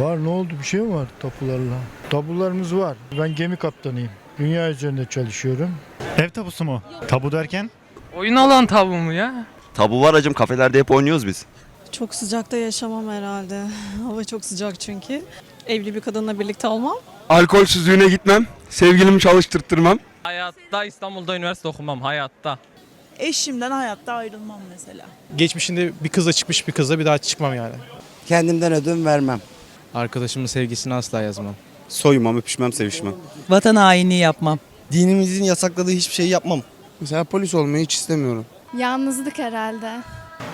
Var ne oldu bir şey mi var tapularla? Tapularımız var. Ben gemi kaptanıyım. Dünya üzerinde çalışıyorum. Ev tapusu mu? Tabu derken? Oyun alan tabu mu ya? Tabu var hacım kafelerde hep oynuyoruz biz. Çok sıcakta yaşamam herhalde. Hava çok sıcak çünkü. Evli bir kadınla birlikte olmam. Alkolsüz düğüne gitmem. Sevgilimi çalıştırtırmam. Hayatta İstanbul'da üniversite okumam hayatta. Eşimden hayatta ayrılmam mesela. Geçmişinde bir kızla çıkmış bir kızla bir daha çıkmam yani. Kendimden ödün vermem. Arkadaşımın sevgisini asla yazmam. Soymam, öpüşmem, sevişmem. Vatan haini yapmam. Dinimizin yasakladığı hiçbir şeyi yapmam. Mesela polis olmayı hiç istemiyorum. Yalnızlık herhalde.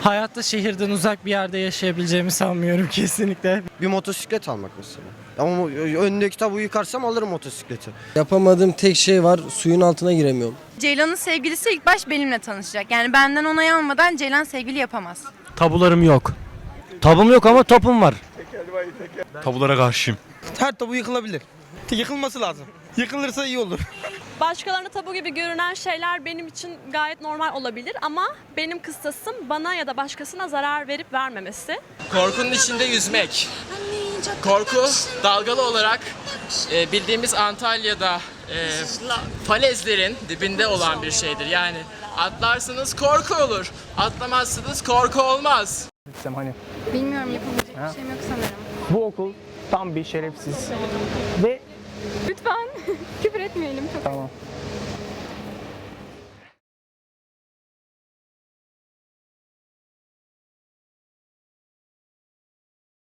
Hayatta şehirden uzak bir yerde yaşayabileceğimi sanmıyorum kesinlikle. Bir motosiklet almak mesela. Ama önündeki tabu yıkarsam alırım motosikleti. Yapamadığım tek şey var suyun altına giremiyorum. Ceylan'ın sevgilisi ilk baş benimle tanışacak. Yani benden onay almadan Ceylan sevgili yapamaz. Tabularım yok. Tabum yok ama topum var. Tabulara karşıyım. Her tabu yıkılabilir. Yıkılması lazım. Yıkılırsa iyi olur. Başkalarına tabu gibi görünen şeyler benim için gayet normal olabilir ama benim kıstasım bana ya da başkasına zarar verip vermemesi. Korkunun içinde yüzmek. Korku dalgalı olarak e, bildiğimiz Antalya'da e, falezlerin dibinde olan bir şeydir. Yani atlarsınız korku olur. Atlamazsınız korku olmaz. Hani Bilmiyorum yapabilecek bir şeyim yok sanırım. bu okul tam bir şerefsiz. Ve Lütfen küfür etmeyelim çok. tamam.